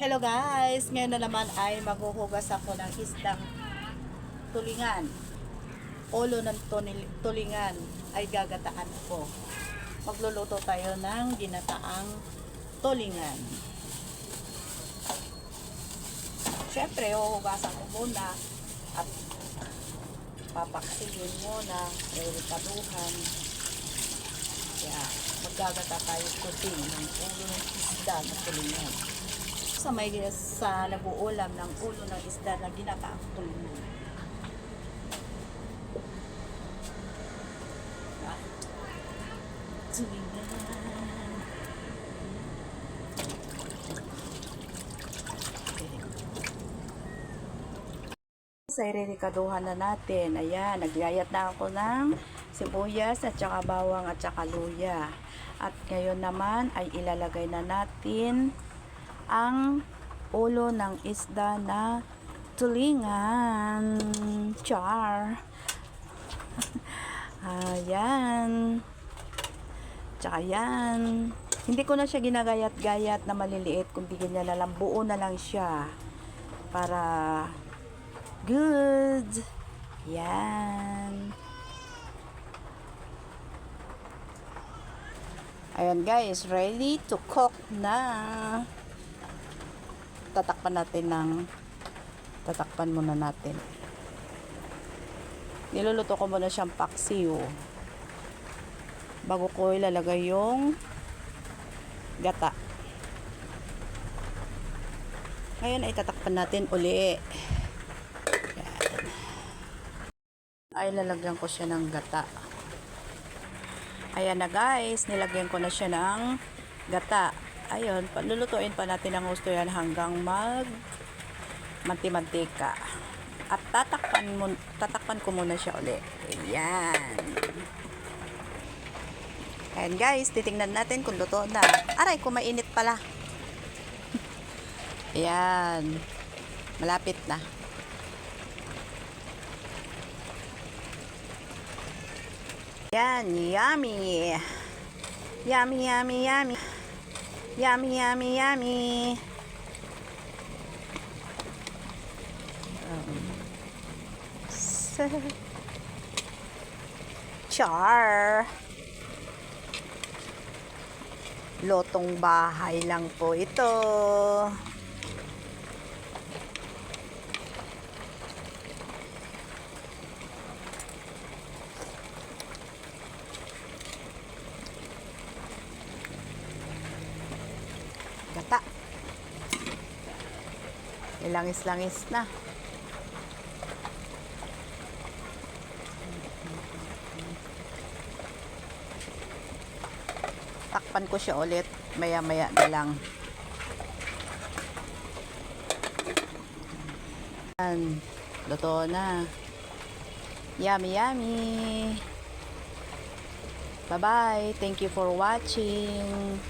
Hello guys! Ngayon na naman ay maghuhugas ako ng isdang tulingan. Ulo ng tulingan ay gagataan ko. Magluluto tayo ng ginataang tulingan. Siyempre, huhugasan ko muna at papaksilin muna, rerikaduhan. Kaya maggagata tayo puting ng ulo ng isda na tulingan sa may sa nag-uulam ng ulo ng isda na. Ah. Tulingan. Sa iririkaduhan na natin. Ayan, nagyayat na ako ng sibuyas at saka bawang at saka luya. At ngayon naman ay ilalagay na natin ang ulo ng isda na tulingan. Char. Ayan. Tsaka yan. Hindi ko na siya ginagayat-gayat na maliliit. Kung bigyan niya na lang, buo na lang siya. Para good. Yan. Ayan guys, ready to cook na. Tatakpan natin ng tatakpan muna natin. Niluluto ko muna siyang paksiw. Bago ko ilalagay yung gata. Ngayon ay tatakpan natin uli. Ayan. Ay lalagyan ko siya ng gata. Ayan na guys, nilagyan ko na siya ng gata. Ayun, palulutuin pa natin ang gusto yan hanggang mag manti-mantika. At tatakpan, mo, tatakpan ko muna siya ulit. Ayan. Ayan guys, titingnan natin kung luto na. Aray, kumainit pala. Ayan. Malapit na. Yan, yummy. Yummy, yummy, yummy. Yummy, yummy, yummy. Um, Char. Lotong bahay lang po ito. Gata. Ilangis-langis na. Takpan ko siya ulit. Maya-maya na lang. Yan. Luto na. Yummy, yummy. Bye-bye. Thank you for watching.